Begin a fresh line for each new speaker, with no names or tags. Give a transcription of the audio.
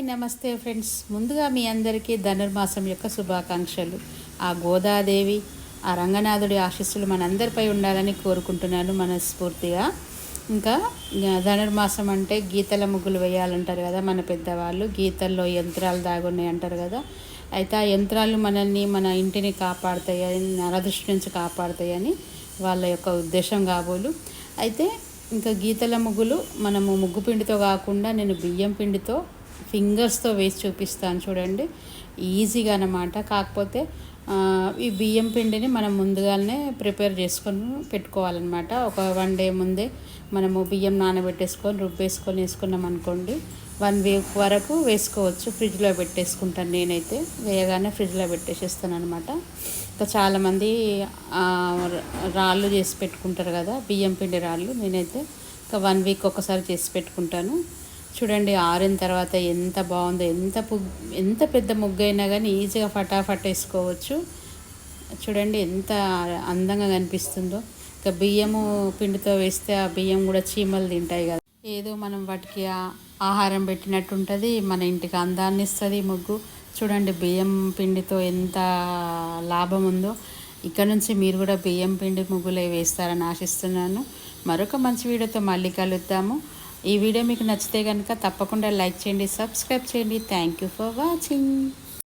Hi నమస్తే friends. ముందుగా మీ అందరికీ ధనుర్మాసం యొక్క శుభాకాంక్షలు. ఆ గోదాదేవి ఆ రంగనాథుడి ఆశీస్సులు మనందరిపై ఉండాలని కోరుకుంటున్నాను మనస్ఫూర్తిగా. ఇంకా ధనుర్మాసం అంటే గీతల ముగ్గులు వేయాలంటారు కదా మన పెద్దవాళ్ళు. గీతల్లో యంత్రాలు దాగున్నాయి అంటారు కదా. అయితే ఆ యంత్రాలు మనల్ని మన ఇంటిని కాపాడుతాయని నరదృష్టి నుంచి కాపాడుతాయని వాళ్ళ యొక్క ఉద్దేశం కాబోలు. అయితే ఇంకా గీతల ముగ్గులు మనము ముగ్గు పిండితో కాకుండా నేను బియ్యం పిండితో ఫింగర్స్తో వేసి చూపిస్తాను చూడండి. ఈజీగా అనమాట కాకపోతే ఈ బియ్యం పిండిని మనం ముందుగానే ప్రిపేర్ చేసుకొని పెట్టుకోవాలన్నమాట. ఒక వన్ డే ముందే మనము బియ్యం నానబెట్టేసుకొని రుబ్బేసుకొని వేసుకున్నాం అనుకోండి వన్ వీక్ వరకు వేసుకోవచ్చు. ఫ్రిడ్జ్లో పెట్టేసుకుంటాను నేనైతే. వేయగానే ఫ్రిడ్జ్లో పెట్టేసేస్తాను అనమాట ఇంకా చాలామంది రాళ్ళు చేసి పెట్టుకుంటారు కదా బియ్యం పిండి రాళ్ళు. నేనైతే ఇంకా వన్ వీక్ ఒకసారి చేసి పెట్టుకుంటాను. చూడండి ఆరిన తర్వాత ఎంత బాగుందో ఎంత ఎంత పెద్ద ముగ్గు అయినా కానీ ఈజీగా ఫటాఫట్ వేసుకోవచ్చు. చూడండి ఎంత అందంగా కనిపిస్తుందో. ఇంకా బియ్యము పిండితో వేస్తే ఆ బియ్యం కూడా చీమలు తింటాయి కదా. ఏదో మనం వాటికి ఆహారం పెట్టినట్టు ఉంటుంది మన ఇంటికి అందాన్ని ఇస్తుంది ముగ్గు. చూడండి బియ్యం పిండితో ఎంత లాభం ఉందో. ఇక్కడ నుంచి మీరు కూడా బియ్యం పిండి ముగ్గులే వేస్తారని ఆశిస్తున్నాను. మరొక మంచి వీడియోతో మళ్ళీ కలుద్దాము. ఈ వీడియో మీకు నచ్చితే కనుక తప్పకుండా లైక్ చేయండి సబ్స్క్రైబ్ చేయండి. Thank you for watching